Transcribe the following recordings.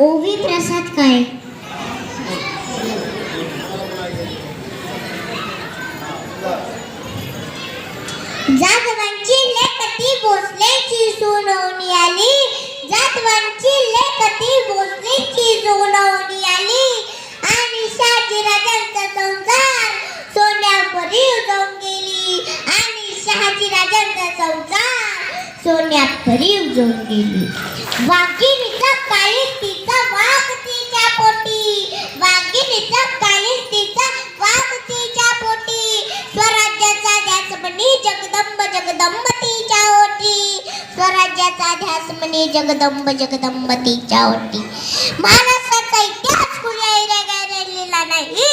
ओवी प्रसाद काय? जातवांची लेखती भोसलेची सुनवणी आली. जातवांची लेखती भोसलेची सुनवणी आली. आणि शहाजी राजांचा संसार सोन्यापरी उजवून गेली. आणि शहाजी राजांचा संसार सोन्यापरी उजवून गेली. वाकिनीचा माझ्याचा ध्यास म्हणे जगदंब जगदंबतीच्या ओटी माणसाचा इतिहास कुणा लिहिला नाही?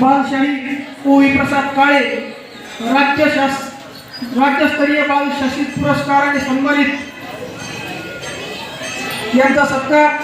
बालशाही ओवी प्रसाद काळे राज्य शास राज्यस्तरीय बाल शासित पुरस्काराने सन्मानित. यांचा सत्कार